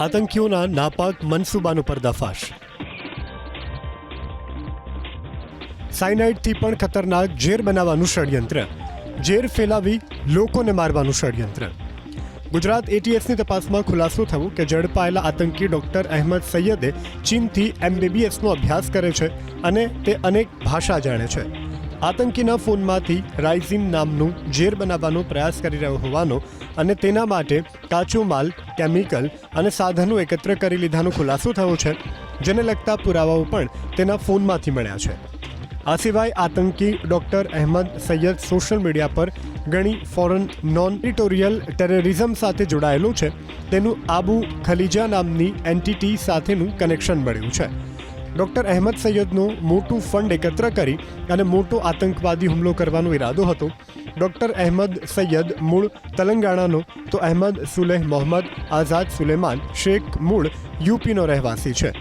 આતંકીઓના નાપાક મનસૂબાનો પર્દાફાશ. સાયનાઇડથી પણ ખતરનાક ઝેર બનાવવાનું ષડયંત્ર. ઝેર ફેલાવી લોકોને મારવાનું ષડયંત્ર. ગુજરાત એટીએસની તપાસમાં ખુલાસો થયો કે ઝડપાયેલા આતંકી ડોક્ટર અહેમદ સૈયદે ચીનથી એમબીબીએસનો અભ્યાસ કરે છે અને તે અનેક ભાષા જાણે છે. આતંકીના ફોનમાંથી રાઇઝિન નામનું ઝેર બનાવવાનો પ્રયાસ કરી રહ્યો હોવાનો અને તેના માટે કાચો માલ, કેમિકલ અને સાધનો એકત્ર કરી લીધાનો ખુલાસો થયો છે, જેને લગતા પુરાવાઓ પણ તેના ફોનમાંથી મળ્યા છે. આ સિવાય આતંકી doctor Ahmed Sayeed social media પર ઘણી ફોરેન નોન ટેરિટોરિયલ ટેરરિઝમ સાથે જોડાયેલું છે. તેનું આબુ ખલીજા નામની એન્ટિટી સાથેનું કનેક્શન મળ્યું છે. ડોક્ટર અહેમદ સૈયદનું મોટું ફંડ એકત્ર કરી અને મોટો આતંકવાદી હુમલો કરવાનો ઈરાદો હતો. ડોક્ટર અહેમદ સૈયદ મૂળ તેલંગાણાનો તો અહેમદ સુલેહ મોહમ્મદ, આઝાદ સુલેમાન, શેખ મૂળ યુપીનો રહેવાસી છે.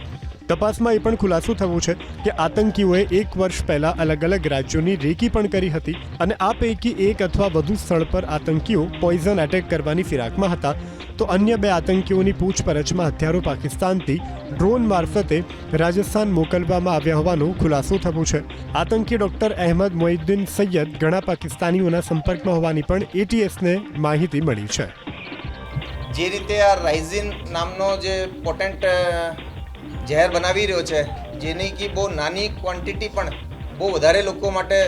તપાસમાં એ પણ ખુલાસો થયો છે કે આતંકીઓએ એક વર્ષ પહેલા અલગ અલગ રાજ્યોની રેકી પણ કરી હતી અને આ પૈકી એક અથવા વધુ સ્થળ પર આતંકીઓ પોઈઝન એટેક કરવાની ફિરાકમાં હતા. તો અન્ય બે આતંકીઓની પૂછપરછમાં હથિયારો પાકિસ્તાનથી ડ્રોન મારફતે રાજસ્થાન મોકલવામાં આવ્યા હોવાનો ખુલાસો થયો છે. આતંકી ડોક્ટર અહેમદ મોઇદ્દીન સૈયદ ઘણા પાકિસ્તાનીઓના સંપર્કમાં હોવાની પણ એટીએસને માહિતી મળી છે. જે રીતે આ રાઇઝિન નામનો જે પોટેન્ટ ઝેર બનાવી રહ્યો છે, જેની કે બહુ નાની ક્વોન્ટિટી પણ બહુ વધારે લોકો માટે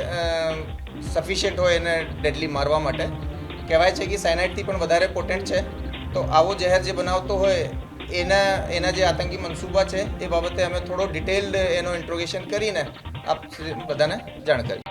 સફિશિયન્ટ હોય એને ડેડલી મારવા માટે. કહેવાય છે કે સાયનાઇડથી પણ વધારે પોટેન્ટ છે. તો આવો ઝેર જે બનાવતો હોય, એના એના જે આતંકી મનસૂબા છે, એ બાબતે અમે થોડો ડિટેલ્ડ એનો ઇન્ટ્રોગેશન કરીને આપ બધાને જાણ કરી